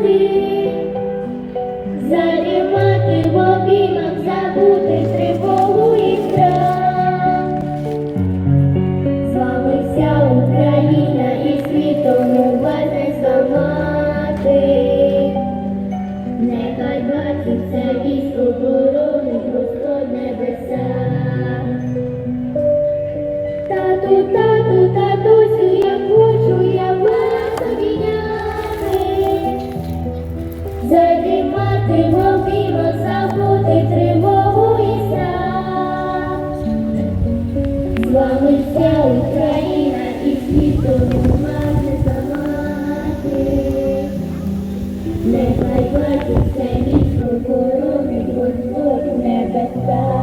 землі, в обіймах, забути тривогу і страх. Славився Україна і світом у не зламати. Нехай бачиться військо корони, просто небеса. Задрімати мовімо, забути тривогу і страх. Вами Україна і світом мати замати. Нехай бачить це місто, корони, Господь небеса.